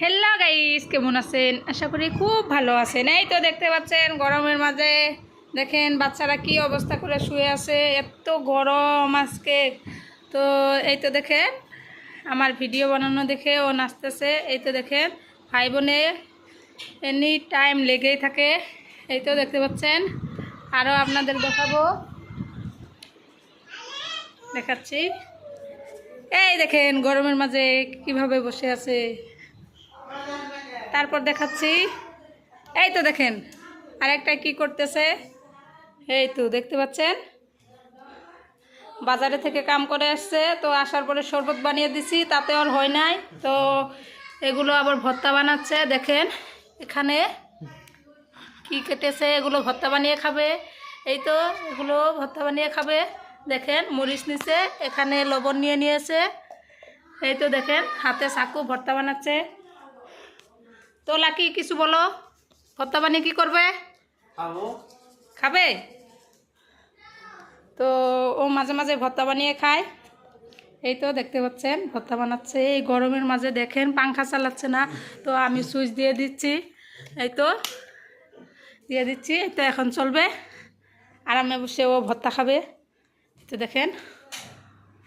Hello guys কেমন আছেন? আশা করি খুব ভালো আছেন। এই তো দেখতে পাচ্ছেন, গরমের মাঝে। দেখেন, বাচ্চারা কি অবস্থা করে শুয়ে আছে। এত গরম আজকে। তো এই তো দেখেন, আমার ভিডিও বানানো দেখে ও নাচতেছে। এই তো দেখেন ভাই বোনে এনি টাইম লেগেই থাকে। এই তো দেখতে পাচ্ছেন আরও আপনাদের দেখাবো। দেখাচ্ছি। এই দেখেন, গরমের মাঝে কীভাবে বসে আছে। তারপর দেখাচ্ছি। এই তো দেখেন, আরেকটা কি করতেছে? এই তো দেখতে পাচ্ছেন? বাজারে থেকে কাম করে আসছে, তো আসার পরে শরবত বানিয়ে দিছি, তাতে আর হয় নাই। তো এগুলো আবার ভর্তা বানাচ্ছে, দেখেন, এখানে কি কেটেছে এগুলো ভর্তা বানিয়ে খাবে। এই তো এগুলো ভর্তা বানিয়ে খাবে, দেখেন, মরিচ নিছে, এখানে লবণ নিয়ে নিয়েছে। এই তো দেখেন, হাতে চাকু ভর্তা বানাচ্ছে। তো লাকি কিছু বলো? ভর্তা বানিয়ে কি করবে? খাব। খাবে? তো ও মাঝে মাঝে ভর্তা বানিয়ে খায়। এই তো দেখতে পাচ্ছেন ভর্তা বানাচ্ছে। এই গরমের মাঝে দেখেন পাংখা চালাচ্ছে না। তো আমি সুইচ দিয়ে দিচ্ছি। এই তো দিয়ে দিচ্ছি। এই তো এখন চলবে। আরামে বসে ও ভর্তা খাবে। তো দেখেন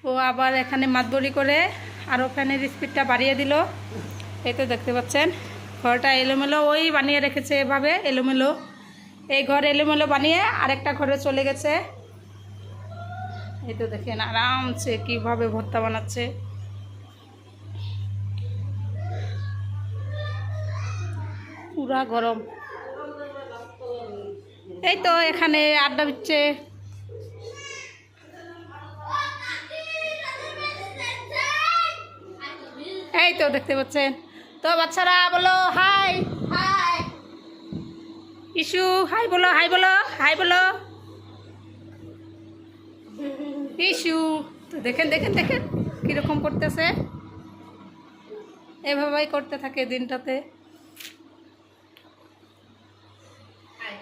ও আবার এখানে মাতবরি করে আরও ফ্যানের স্পিডটা বাড়িয়ে দিল। এই তো দেখতে পাচ্ছেন। ঘরটা এলোমেলো, ওই বানিয়ে রেখেছে এভাবে এলোমেলো। এই ঘর এলোমেলো বানিয়ে আরেকটা ঘরে চলে গেছে। এই তো দেখেন আরামসে কীভাবে ভর্তা বানাচ্ছে। পুরা গরম। এই তো এখানে আড্ডা দিচ্ছে। এই তো দেখতে পাচ্ছেন। তো বাচ্চারা বলো হাই। হাই। ইসু হাই বলো হাই বলো হাই বলো। ইসু তো দেখেন দেখেন দেখেন কীরকম করতেছে। এভাবেই করতে থাকে দিনটাতে।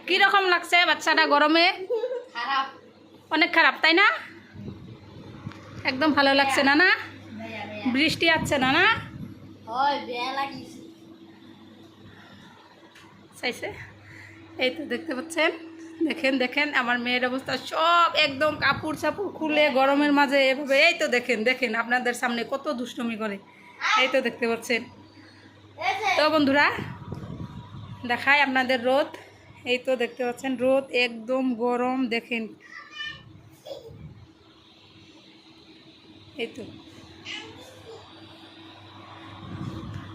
কীরকম লাগছে বাচ্চাটা গরমে? অনেক খারাপ তাই না? একদম ভালো লাগছে না না? বৃষ্টি আসছে না না? চাইছে? এই তো দেখতে পাচ্ছেন? দেখেন দেখেন, আমার মেয়ের অবস্থা সব একদম কাপড় চাপড় খুলে গরমের মাঝে এভাবে, এই তো দেখেন দেখেন, আপনাদের সামনে কত দুষ্টুমি করে। এই তো দেখতে পাচ্ছেন। তো বন্ধুরা দেখায় আপনাদের রোদ। এই তো দেখতে পাচ্ছেন, রোদ একদম গরম, দেখেন। এই তো।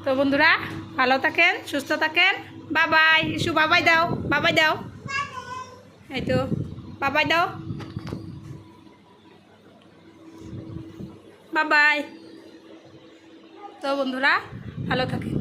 তো বন্ধুরা, ভালো থাকেন, সুস্থ থাকেন। বাবাই, ইসু, বাবাই দাও বাবাই দাও। এই তো, বাবাই দাও। বাবাই। তো বন্ধুরা, ভালো থাকেন।